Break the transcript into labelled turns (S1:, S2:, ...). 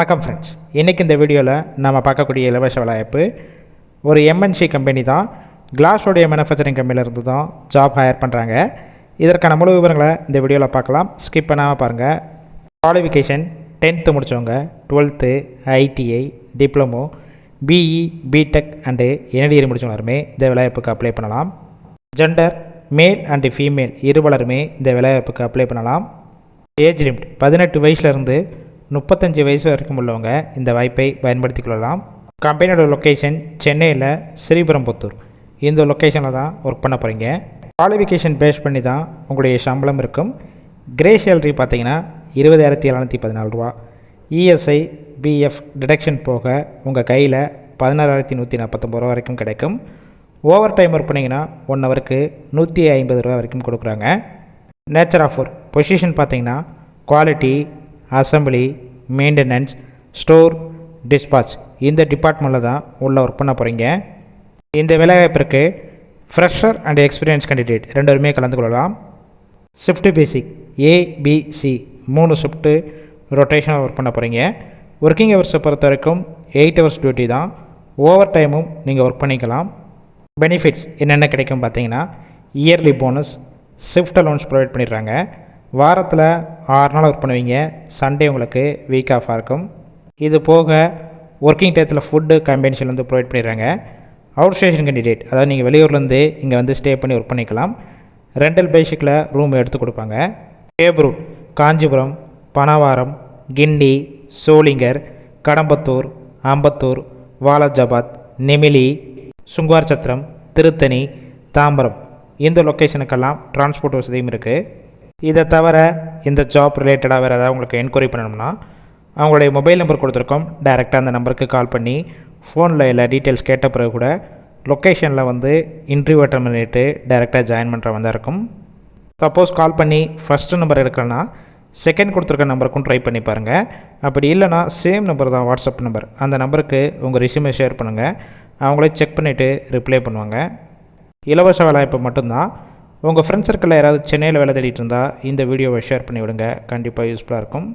S1: வணக்கம் ஃப்ரெண்ட்ஸ் இன்றைக்கி இந்த வீடியோவில் நம்ம பார்க்கக்கூடிய இலவச வேலைவாய்ப்பு ஒரு எம்என்சி கம்பெனி தான். கிளாஸோடைய மேனுஃபேக்சரிங் கம்பெனியிலேருந்து தான் ஜாப் ஹையர் பண்ணுறாங்க இதற்கான முழு விவரங்களை இந்த வீடியோவில் பார்க்கலாம். ஸ்கிப் பண்ணாமல் பாருங்கள் குவாலிஃபிகேஷன் டென்த்து முடித்தவங்க twelfth ITI diploma BE BTech and NDA முடித்தவங்க எல்லாருமே இந்த வேலைவாய்ப்புக்கு அப்ளை பண்ணலாம். ஜெண்டர் மேல் அண்டு ஃபீமேல் இருபலருமே இந்த வேலைவாய்ப்புக்கு அப்ளை பண்ணலாம். ஏஜ் லிமிட் பதினெட்டு வயசுலேருந்து முப்பத்தஞ்சு வயசு வரைக்கும் உள்ளவங்க இந்த வாய்ப்பை பயன்படுத்திக் கொள்ளலாம். கம்பெனியோட லொக்கேஷன் சென்னையில் ஸ்ரீபெரும்புத்தூர். இந்த லொக்கேஷனில் தான் ஒர்க் பண்ண போகிறீங்க குவாலிஃபிகேஷன் பேஸ் பண்ணி தான் உங்களுடைய சம்பளம் இருக்கும். கிரே சேலரி பார்த்தீங்கன்னா இருபதாயிரத்தி எழுநூற்றி பதினாலு ரூபா. இஎஸ்ஐ பிஎஃப் டிடக்ஷன் போக உங்கள் கையில் பதினாறாயிரத்தி நூற்றி நாற்பத்தொம்பது ரூபா வரைக்கும் கிடைக்கும். ஓவர் டைம் ஒர்க் பண்ணிங்கன்னா ஒன் ஹவருக்கு நூற்றி ஐம்பது ரூபா வரைக்கும் கொடுக்குறாங்க. நேச்சர் ஆஃப் ஒர்க் பொசிஷன் பார்த்தீங்கன்னா quality assembly maintenance store dispatch இந்த டிபார்ட்மெண்ட்டில் தான் உள்ள ஒர்க் பண்ண போகிறீங்க இந்த வேலைவாய்ப்பிற்கு ஃப்ரெஷர் அண்ட் எக்ஸ்பீரியன்ஸ் கேண்டிடேட் ரெண்டுமே கலந்து கொள்ளலாம். ஷிஃப்ட் பேசிக் ஏபிசி மூணு ஷிஃப்ட்டு ரொட்டேஷனாக ஒர்க் பண்ண போகிறீங்க ஒர்க்கிங் ஹவர்ஸை பொறுத்த வரைக்கும் எயிட் ஹவர்ஸ் டியூட்டி தான். ஓவர் டைமும் நீங்கள் ஒர்க் பண்ணிக்கலாம். பெனிஃபிட்ஸ் என்னென்ன கிடைக்கும் பார்த்தீங்கன்னா yearly bonus shift allowance provide பண்ணிடுறாங்க. வாரத்தில் ஆறு நாள் ஒர்க் பண்ணுவீங்க. சண்டே உங்களுக்கு வீக் ஆஃபாக இருக்கும். இது போக ஒர்க்கிங் டயத்தில் ஃபுட்டு கம்பெனிஷன்லேருந்து ப்ரொவைட் பண்ணிடுறாங்க. அவுட் ஸ்டேஷன் கேண்டிடேட் அதாவது நீங்கள் வெளியூர்லேருந்து இங்கே வந்து ஸ்டே பண்ணி ஒர்க் பண்ணிக்கலாம். ரெண்டல் பேசிக்கில் ரூம் எடுத்து கொடுப்பாங்க. கேப்ரூட் காஞ்சிபுரம் பனவாரம் கிண்டி சோளிங்கர் கடம்பத்தூர் அம்பத்தூர் வாலாஜாபாத் நெமிலி சுங்குவார் சத்திரம் திருத்தணி தாம்பரம். இந்த லொக்கேஷனுக்கெல்லாம் டிரான்ஸ்போர்ட் வசதியும் இருக்குது இதை தவிர இந்த ஜாப் ரிலேட்டடாக வேறு ஏதாவது உங்களுக்கு என்கொயரி பண்ணணும்னா அவங்களுடைய மொபைல் நம்பர் கொடுத்துருக்கோம். டைரெக்டாக அந்த நம்பருக்கு கால் பண்ணி ஃபோனில் எல்லா டீட்டெயில்ஸ் கேட்ட பிறகு கூட லொக்கேஷனில் வந்து இன்டர்வியூ அட்டன் பண்ணிவிட்டு டைரெக்டாக ஜாயின் பண்ணுற மாதிரி இருக்கும். சப்போஸ் கால் பண்ணி ஃபஸ்ட்டு நம்பர் எடுக்கலன்னா செகண்ட் கொடுத்துருக்க நம்பருக்கும் ட்ரை பண்ணி பாருங்கள் அப்படி இல்லைனா சேம் நம்பர் தான் வாட்ஸ்அப் நம்பர் அந்த நம்பருக்கு உங்கள் ரிசியூமை ஷேர் பண்ணுங்கள் அவங்களே செக் பண்ணிவிட்டு ரிப்ளை பண்ணுவாங்க. இலவச வேலைவாய்ப்பு மட்டும்தான். உங்கள் ஃப்ரெண்ட்ஸ் சர்க்கிளில் யாராவது சென்னையில் வேலை தேடிட்டு இருந்தால் இந்த வீடியோவை ஷேர் பண்ணி விடுங்க கண்டிப்பாக யூஸ்ஃபுல்லாக இருக்கும்.